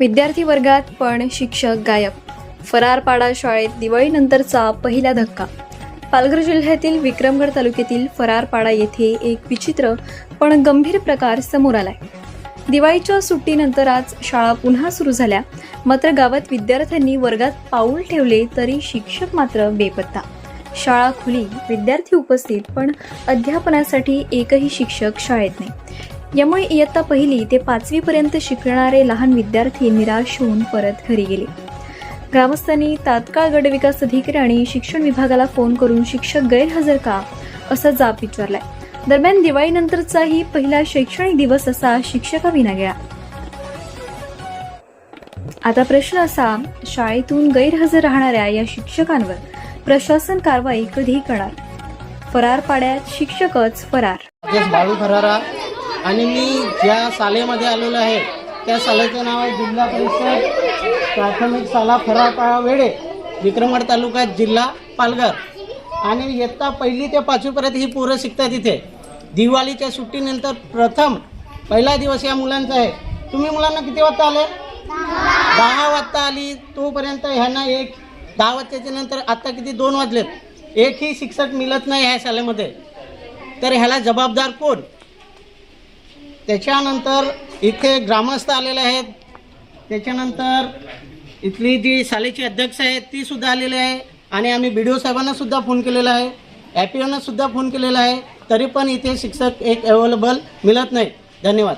विद्यार्थी वर्गात पण शिक्षक गायब. फरारपाडा शाळेत दिवाळीनंतरचा पहिला धक्का. पालघर जिल्ह्यातील विक्रमगड तालुक्यातील फरारपाडा येथे एक विचित्र पण गंभीर प्रकार समोर आलाय. दिवाळीच्या सुट्टीनंतर आज शाळा पुन्हा सुरू झाल्या. मात्र गावात विद्यार्थ्यांनी वर्गात पाऊल ठेवले तरी शिक्षक मात्र बेपत्ता. शाळा खुली विद्यार्थी उपस्थित पण अध्यापनासाठी एकही शिक्षक शाळेत नाही. यामुळे इयत्ता पहिली ते पाचवीपर्यंत शिकणारे लहान विद्यार्थी निराश होऊन परत घरी गेले. ग्रामस्थांनी तात्काळ गटविकास अधिकारी आणि शिक्षण विभागाला फोन करून शिक्षक गैरहजर का असा जाब विचारलाय. दरम्यान दिवाळीनंतरचाही पहिला शैक्षणिक दिवस असा शिक्षकाविना गेला. आता प्रश्न असा शाळेतून गैरहजर राहणाऱ्या या शिक्षकांवर प्रशासन कारवाई कधी करणार? फरार पाड्यात शिक्षकच फरार. बाळू खरारा आणि मी ज्या शालेमध्ये आलेलो आहे त्या शालेचं नाव आहे जिल्हा परिषद प्राथमिक शाळा फरापाळा वेळे विक्रमगड तालुका जिल्हा पालघर. आणि इयत्ता पहिली ते पाचवीपर्यंत ही पोरं शिकतात इथे. दिवाळीच्या सुट्टीनंतर प्रथम पहिला दिवस या मुलांचा आहे. तुम्ही मुलांना किती वाजता आले? दहा वाजता आली तोपर्यंत ह्यांना एक दहा वाजताच्या नंतर आत्ता किती? दोन वाजलेत. एकही शिक्षक मिळत नाही ह्या शाळेमध्ये. तर ह्याला जबाबदार कोण? त्याच्यानंतर इथे ग्रामस्थ आलेले आहेत. त्याच्यानंतर इथली जी शालेची अध्यक्ष आहे ती सुद्धा आलेली आहे. आणि आम्ही बी डी ओ साहेबांना सुद्धा फोन केलेला आहे. ॲपीओनासुद्धा फोन केलेला आहे. तरी पण इथे शिक्षक एक अवेलेबल मिळत नाही धन्यवाद.